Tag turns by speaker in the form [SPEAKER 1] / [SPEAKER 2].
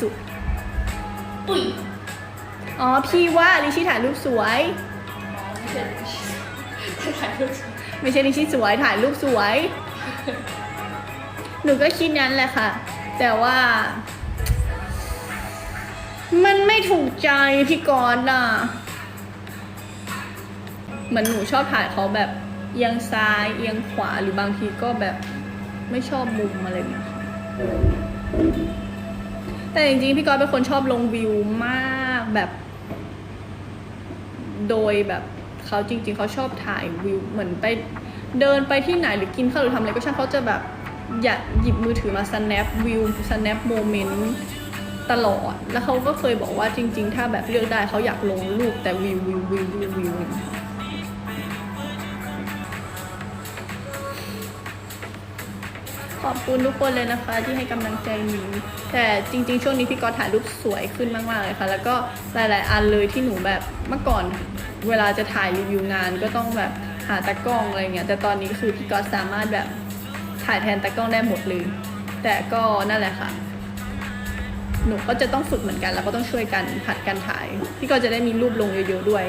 [SPEAKER 1] สุด
[SPEAKER 2] อุ้ย
[SPEAKER 1] อ๋อ พี่ว่าลิชี่ถ่ายรูปสวย
[SPEAKER 2] ไม่ใช่ถ่ายรูป
[SPEAKER 1] ไม่ใช่ลิชี่สวยถ่ายรูปสวย หนูก็คิดนั้นแหละค่ะ แต่ว่า มันไม่ถูกใจพี่กรณ์น่ะ เหมือนหนูชอบถ่ายเขาแบบเอียงซ้ายเอียงขวาหรือบางทีก็แบบไม่ชอบมุมอะไรอย่างเงี้ยค่ะ แต่จริงๆ พี่กรณ์เป็นคนชอบลงวิวมากแบบ โดยแบบเขาจริง ๆ เขาชอบถ่ายวิวเหมือนไปเดินไปที่ไหนหรือกินข้าวหรือทำอะไรก็ช่างเขาจะแบบอยากหยิบมือถือมา snap วิว snap moment ตลอด แล้วเขาก็เคยบอกว่าจริง ๆ ถ้าแบบเลือกได้เขาอยากลงรูปแต่วิววิววิววิววิว ขอบคุณทุกคนเลยนะคะ ที่ให้กำลังใจหนูแต่จริง ๆ ช่วงนี้พี่กอตถ่ายรูปสวยขึ้นมากๆเลยค่ะ แล้วก็หลาย ๆ อันเลยที่หนูแบบเมื่อก่อนเวลาจะถ่ายรีวิวงานก็ต้องแบบหาตากล้องอะไรเงี้ยแต่ตอนนี้คือพี่กอตสามารถแบบถ่ายแทนตากล้องได้หมดเลย แต่ก็นั่นแหละค่ะ หนูก็จะต้องฝึกเหมือนกัน แล้วก็ต้องช่วยกันผัดกันถ่าย พี่ก็จะได้มีรูปลงเยอะๆด้วย